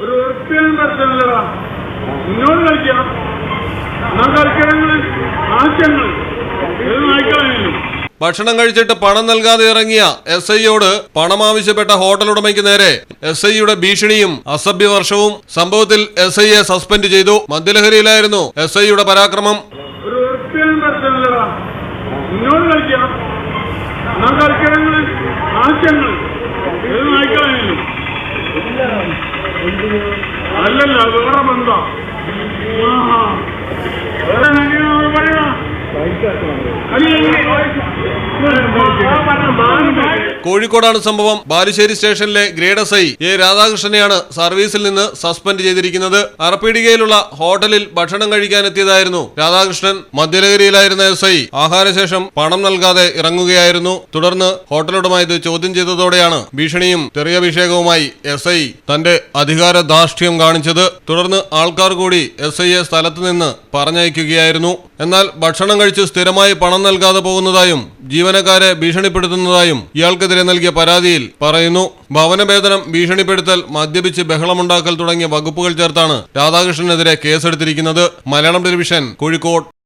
ഒരു പ്രശ്നമില്ലടാ. നിന്നോട് കളിക്കാം. ആശയങ്ങൾ. ഭക്ഷണം കഴിച്ചിട്ട് പണം നൽകാതെ ഇറങ്ങിയ എസ് ഐയോട് പണം ആവശ്യപ്പെട്ട ഹോട്ടൽ ഉടമയ്ക്ക് നേരെ എസ് ഐയുടെ ഭീഷണിയും അസഭ്യവർഷവും സംഭവത്തിൽ എസ് ഐയെ സസ്പെൻഡ് ചെയ്തു. മദ്യലഹരിയിലായിരുന്നു എസ് ഐയുടെ പരാക്രമം ഒരു വൃത്തിയും പ്രശ്നമില്ലടാ നിന്നോട് കളിക്കാം ഞാൻ കളിക്കണങ്ങൾ ആശയങ്ങൾ ഇത് നായ്ക്കളായാലും അല്ലല്ല വേറെ ബന്ധാ കോഴിക്കോടാണ് സംഭവം. ബാലുശ്ശേരി സ്റ്റേഷനിലെ ഗ്രേഡ് എസ് ഐ എ രാധാകൃഷ്ണനെയാണ് സർവീസിൽ നിന്ന് സസ്പെൻഡ് ചെയ്തിരിക്കുന്നത്. അറപ്പീടികയിലുള്ള ഹോട്ടലിൽ ഭക്ഷണം കഴിക്കാനെത്തിയതായിരുന്നു രാധാകൃഷ്ണൻ. മദ്യലഹരിയിലായിരുന്ന എസ് ഐ ആഹാരശേഷം പണം നൽകാതെ ഇറങ്ങുകയായിരുന്നു. തുടർന്ന് ഹോട്ടലുടമ ഇത് ചോദ്യം ചെയ്തതോടെയാണ് ഭീഷണിയും തെറിയഭിഷേകവുമായി എസ് ഐ തന്റെ അധികാര ധാർഷ്ട്യം കാണിച്ചത്. തുടർന്ന് ആൾക്കാർ കൂടി എസ് ഐയെ സ്ഥലത്ത് നിന്ന് പറഞ്ഞയക്കുകയായിരുന്നു. എന്നാൽ ഭക്ഷണം കഴിച്ച് സ്ഥിരമായി പണം നൽകാതെ പോകുന്നതായും ജീവനക്കാരെ ഭീഷണിപ്പെടുത്തുന്നതായും ഇയാൾക്കെതിരെ നൽകിയ പരാതിയിൽ പറയുന്നു. ഭവനവേതനം ഭീഷണിപ്പെടുത്തൽ മദ്യപിച്ച് ബഹളമുണ്ടാക്കൽ തുടങ്ങിയ വകുപ്പുകൾ ചേർത്താണ് രാധാകൃഷ്ണനെതിരെ കേസെടുത്തിരിക്കുന്നത്. Malayalam television Kozhikode.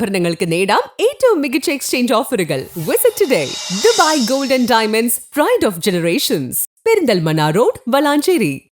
സ്വർണാഭരണങ്ങൾക്ക് നേടാം ഏറ്റവും മികച്ച എക്സ്ചേഞ്ച് ഓഫറുകൾ visit today Dubai gold and diamonds pride of generations Perinthalmanna road Valanchery